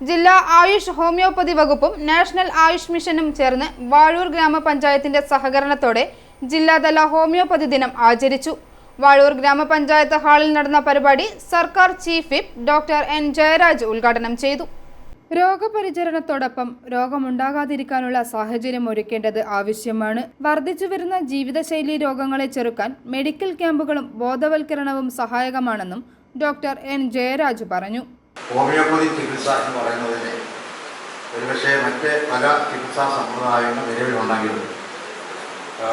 ജില്ലാ ആയുഷ് ഹോമിയോപ്പതി വകുപ്പും നാഷണൽ ആയുഷ് മിഷനും ചേർന്ന് വാഴൂർ ഗ്രാമപഞ്ചായത്തിന്റെ സഹകരണത്തോടെ ജില്ലാതല ഹോമിയോപ്പതി ദിനം ആചരിച്ചു. വാഴൂർ ഗ്രാമപഞ്ചായത്ത് ഹാളിൽ നടന്ന പരിപാടി സർക്കാർ chief whip doctor N Jayaraj ഉദ്ഘാടനം ചെയ്തു. രോഗപരിചരണത്തോടൊപ്പം രോഗമുണ്ടാകാതിരിക്കാനുള്ള സാഹചര്യം ഒരുക്കേണ്ടത് ആവശ്യമാണ്. വർദ്ധിച്ചു വരുന്ന ജീവിതശൈലി രോഗങ്ങളെ ചെറുക്കാൻ മെഡിക്കൽ ക്യാമ്പുകളും ബോധവൽക്കരണവും സഹായകമാണെന്നും ഡോക്ടർ എൻ ജയരാജ് പറഞ്ഞു. ഹോമിയോപ്പതി ചികിത്സ എന്ന് പറയുന്നതിന് ഒരുപക്ഷെ മറ്റ് പല ചികിത്സാ സമ്പ്രദായങ്ങൾ നിലവിലുണ്ടെങ്കിലും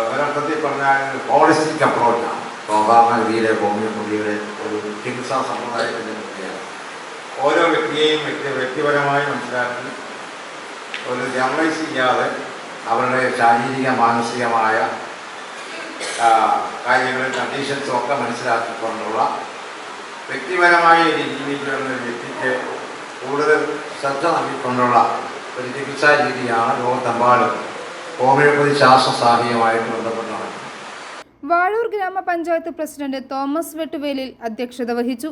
ഒരർത്ഥത്തിൽ പറഞ്ഞാൽ ഹോളിസ്റ്റിക് അപ്രോച്ചാണ് സാധാരണഗതിയിലെ ഹോമിയോപ്പതിയുടെ ഒരു ചികിത്സാ സമ്പ്രദായത്തിന്റെ പ്രത്യേകത ഓരോ വ്യക്തിയെയും വ്യക്തി വ്യക്തിപരമായി മനസ്സിലാക്കി ഒരു ജനറലൈസ് ചെയ്യാതെ അവരുടെ ശാരീരിക മാനസികമായ കാര്യങ്ങളും കണ്ടീഷൻസും ഒക്കെ മനസ്സിലാക്കിക്കൊണ്ടുള്ള വ്യക്തിപരമായ ജീവിക്കുന്ന ഒരു വ്യക്തിക്ക് കൂടുതൽ ശ്രദ്ധ നൽകിക്കൊണ്ടുള്ള ഒരു ചികിത്സാ രീതിയാണ് ലോകത്തെമ്പാടും ഹോമിയോപ്പതി ശാസ്ത്ര സാഹിത്യമായിട്ട് ബന്ധപ്പെട്ട് വാഴൂർ ഗ്രാമപഞ്ചായത്ത് പ്രസിഡന്റ് തോമസ് വെട്ടുവേലിൽ അധ്യക്ഷത വഹിച്ചു.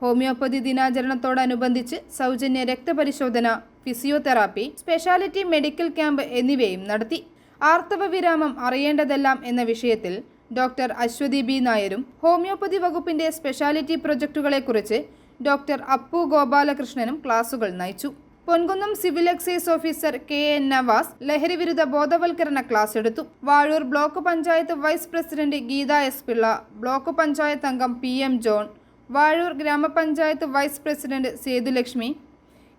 ഹോമിയോപ്പതി ദിനാചരണത്തോടനുബന്ധിച്ച് സൗജന്യ രക്തപരിശോധന ഫിസിയോതെറാപ്പി സ്പെഷ്യാലിറ്റി മെഡിക്കൽ ക്യാമ്പ് എന്നിവയും നടത്തി. ആർത്തവ വിരാമം അറിയേണ്ടതെല്ലാം എന്ന വിഷയത്തിൽ ഡോക്ടർ അശ്വതി ബി. നായരും ഹോമിയോപ്പതി വകുപ്പിന്റെ സ്പെഷ്യാലിറ്റി പ്രൊജക്ടുകളെക്കുറിച്ച് ഡോക്ടർ അപ്പു ഗോപാലകൃഷ്ണനും ക്ലാസുകൾ നയിച്ചു. Ponkunnam civil excise officer K. N. Navas ലഹരിവിരുദ്ധ ബോധവൽക്കരണ ക്ലാസ് എടുത്തു. Vazhoor block panchayat vice president Geetha S. Pillai block panchayat അംഗം പി. എം. ജോൺ വാഴൂർ ഗ്രാമപഞ്ചായത്ത് വൈസ് പ്രസിഡന്റ് സേതുലക്ഷ്മി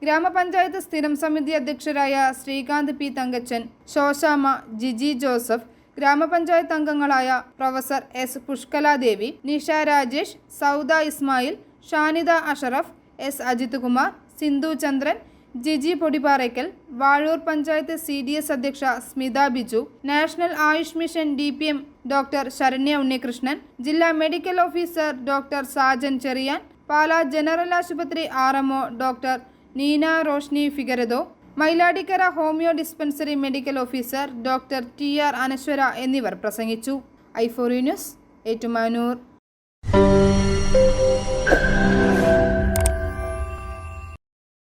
ഗ്രാമപഞ്ചായത്ത് സ്ഥിരം സമിതി അധ്യക്ഷരായ ശ്രീകാന്ത് പി. തങ്കച്ചൻ ശോശാമ ജിജി ജോസഫ് ഗ്രാമപഞ്ചായത്ത് അംഗങ്ങളായ professor S Pushkaladevi Nisha Rajesh Sauda Ismail Shanida Ashraf S Ajith Kumar Sindhu Chandran Jiji Podipparakkal Vazhoor panchayat C D S അധ്യക്ഷ Smitha Biju national Ayush mission D P M doctor Saranya Unnikrishnan ജില്ലാ medical officer doctor Sajan Cherian Pala general ആശുപത്രി R MO doctor Neena Roshni Figaredo Mailadikkara homoeo dispensary medical officer doctor T R Anaswara എന്നിവർ പ്രസംഗിച്ചു. ഐഫോറി news Ettumanoor.